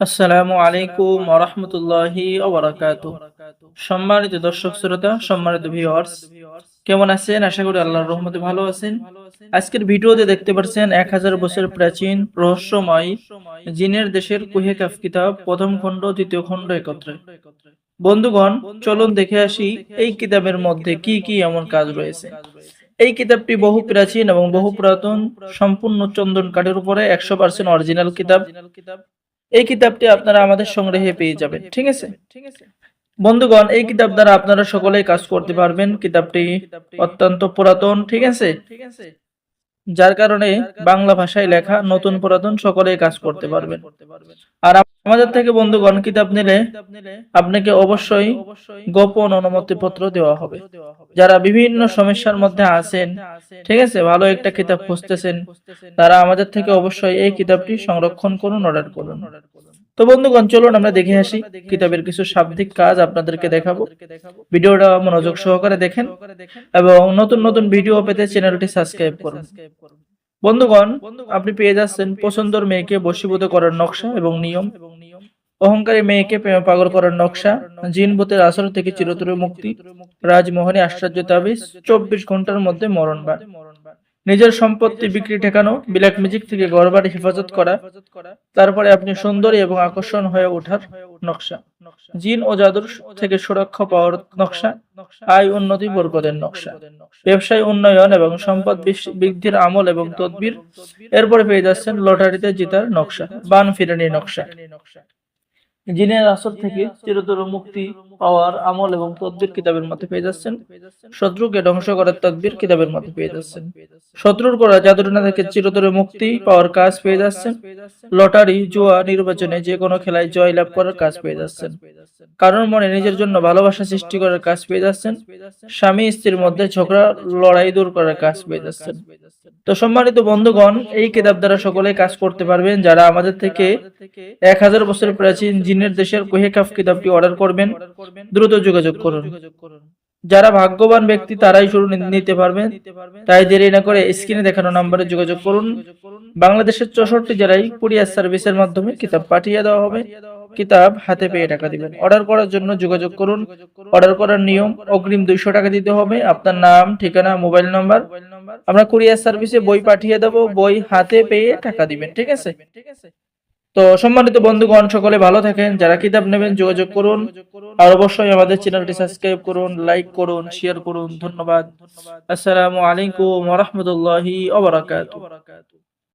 আসসালামু আলাইকুম ওরহমতুল্লাহি সম্মানিত দর্শক শ্রোতা, সম্মানিত ভিউয়ার্স কেমন আছেন? আশা করি আল্লাহর রহমতে ভালো আছেন। আজকের ভিডিওতে দেখতে পাচ্ছেন এক হাজার বছর প্রাচীন রহস্যময় জিনের দেশের কুহেকাফ কিতাব, প্রথম খণ্ড, দ্বিতীয় খণ্ড একত্রে। বন্ধুগণ, চলুন দেখে আসি এই কিতাবের মধ্যে কি কি এমন কাজ রয়েছে। এই কিতাবটি বহু প্রাচীন এবং বহু পুরাতন, সম্পূর্ণ চন্দন কাঠের উপরে একশো পার্সেন্ট অরিজিনাল কিতাব। এই কিতাবটি আপনারা আমাদের সংগ্রহে পেয়ে যাবেন, ঠিক আছে? ঠিক আছে বন্ধুগণ, এই কিতাব দ্বারা আপনারা সকলেই কাজ করতে পারবেন। কিতাবটি অত্যন্ত পুরাতন ঠিক আছে ঠিক আছে? যার কারণে বাংলা ভাষায় লেখা নতুন পুরাতন সকলেই কাজ করতে পারবেন। আর আমাদের থেকে বন্ধুগণ, কিতাব নিলে আপনাকে অবশ্যই গোপন অনুমতি পত্র দেওয়া হবে। যারা বিভিন্ন সমস্যার মধ্যে আছেন, ঠিক আছে, ভালো একটা কিতাব খুঁজতেছেন, তারা আমাদের থেকে অবশ্যই এই কিতাবটি সংরক্ষণ করুন, অর্ডার করুন। তো বন্ধুগণ, চলুন আমরা দেখে আসি কিতাবের কিছু শাব্দিক কাজ আপনাদেরকে দেখাবো। ভিডিওটা মনোযোগ সহকারে দেখেন এবং নতুন নতুন ভিডিও পেতে চ্যানেলটি সাবস্ক্রাইব করুন। বন্ধুগণ, আপনি পেয়ে যাচ্ছেন পছন্দর মেয়েকে বশীভূত করার নকশা এবং নিয়ম, অহংকারী মেয়েকে প্রেমে পাগল করার নকশা, জিন ভূতের আসর থেকে চিরতরে মুক্তি রাজমোহনী আশ্চর্য তাবিজ, চব্বিশ ঘণ্টার মধ্যে মরণ বান নিজের সম্পত্তি বিক্রি ঠেকানো ব্ল্যাক ম্যাজিক থেকে ঘরবাড়ি হেফাজত করা তারপরে আপনি সুন্দরী এবং আকর্ষণ হয়ে ওঠার নকশা। জিন ও জাদুর থেকে সুরক্ষা পাওয়ার নকশা আয় উন্নতি বরকতের নকশা। ব্যবসায় উন্নয়ন এবং সম্পদ বৃদ্ধির আমল এবং তদবির এরপরে পেয়ে যাচ্ছেন লটারিতে জেতার নকশা বান ফিরানির নকশা। জিনের আসর থেকে চিরতর মুক্তি পাওয়ার আমল এবং তদবির কিতাবের মধ্যে পেয়ে যাচ্ছেন। শত্রুকে ধ্বংস করার তদবির কিতাবের মধ্যে পেয়ে যাচ্ছেন। শত্রুর করা জাদুটনা থেকে চিরতরে মুক্তি পাওয়ার কাজ পেয়ে যাচ্ছেন। লটারি, জুয়া, নির্বাচনে যে কোনো খেলায় জয় লাভ করার কাজ পেয়ে যাচ্ছেন। কারোর মনে নিজের জন্য ভালোবাসা সৃষ্টি করার কাজ পেয়ে যাচ্ছেন। স্বামী স্ত্রীর মধ্যে ঝগড়া, লড়াই দূর করার কাজ পেয়ে যাচ্ছেন। তো সম্মানিত বন্ধুগণ, এই কিতাব দ্বারা সকলে কাজ করতে পারবেন যারা আমাদের থেকে এক হাজার বছর প্রাচীন জিনের দেশের কোহেকাফ কিতাবটি অর্ডার করবেন, দ্রুত যোগাযোগ করুন। যারা ভাগ্যবান ব্যক্তি, তারাই শুরু নিতে পারবেন। তাই দেরি না করে স্ক্রিনে দেখানো নম্বরে যোগাযোগ করুন। বাংলাদেশের চৌষট্টি জেলায় কুরিয়ার সার্ভিসের মাধ্যমে কিতাব পাঠিয়ে দেওয়া হবে। কিতাব হাতে পেয়ে টাকা দিবেন। অর্ডার করার জন্য যোগাযোগ করুন। অর্ডার করার নিয়ম অগ্রিম দুইশো টাকা দিতে হবে। আপনার নাম ঠিকানা মোবাইল নাম্বার। আমরা কুরিয়ার সার্ভিসে বই পাঠিয়ে দেব। বই হাতে পেয়ে টাকা দিবেন। ঠিক আছে? তো সম্মানিত বন্ধুগণ সকলে ভালো থাকেন। যারা কিতাব নেবেন যোগাযোগ করুন। আর অবশ্যই আমাদের চ্যানেলটি সাবস্ক্রাইব করুন লাইক করুন শেয়ার করুন। ধন্যবাদ। আসসালামু আলাইকুম ওয়া রাহমাতুল্লাহি ওয়া বারাকাতুহু।